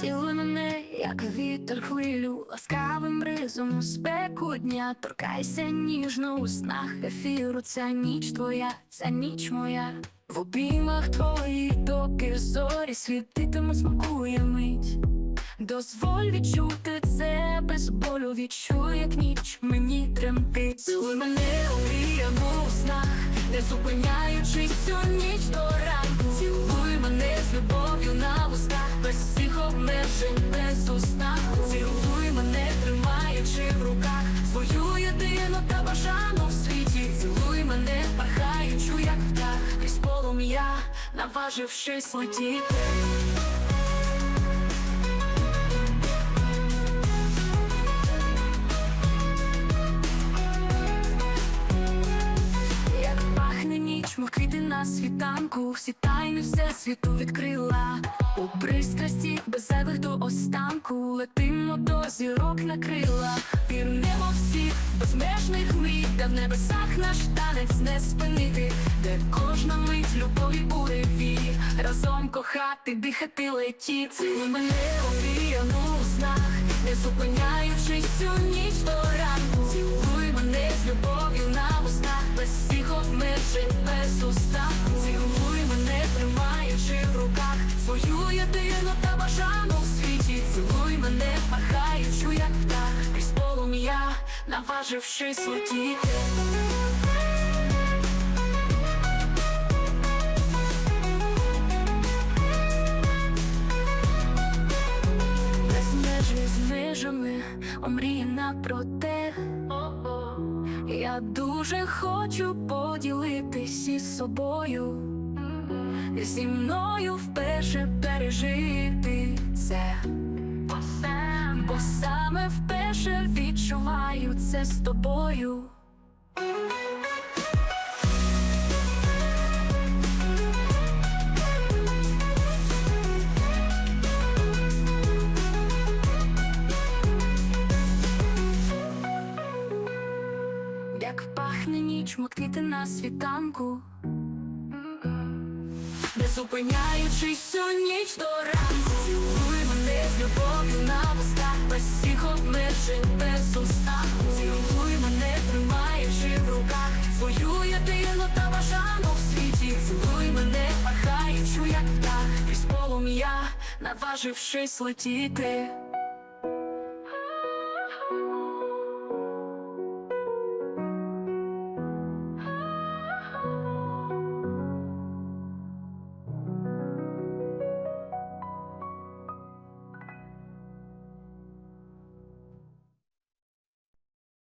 Цілуй мене, як вітер хвилю, ласкавим ризом у спеку дня, торкайся ніжно у снах ефіру. Ця ніч твоя, ця ніч моя. В обіймах твоїх доки зорі світитимуть, смакує мить. Дозволь відчути це без болю, відчуй, як ніч мені тремтить. Цілуй мене у у снах, не зупиняючись цю ніч до ранку. Цілуй мене з любов'ю на вустах, без наважившись летіти. На світанку, всі тайни всесвіту відкрила. У пристрасті без зайвих до останку летимо до зірок на крила. Пірнемо всіх безмежних мрій, де в небесах наш танець не спинити, де кожна мить любові буде вій, разом кохати, дихати, летіти. Цілуй мене обіяну у снах, не зупиняючись цю ніч до ранку. Цілуй мене з любов'ю на вустах, без всіх обмежень, устанку. Цілуй мене, тримаючи в руках свою єдину та бажану в світі. Цілуй мене, пахаючу, як птах, крізь полум'я, наважившись летіти. Без межі з межами омріяна про те. Я дуже хочу поділитись із собою, зі мною вперше пережити це, бо саме вперше відчуваю це з тобою. Як пахне ніч, мов квіти на світанку, не зупиняючись всю ніч до ранку. Цілуй мене з любов'ю на вустах, без всіх обмежень, без устанку. Цілуй мене, тримаючи в руках свою єдину та бажану в світі. Цілуй мене, пахаючу, як птах, крізь полум'я, наважившись летіти.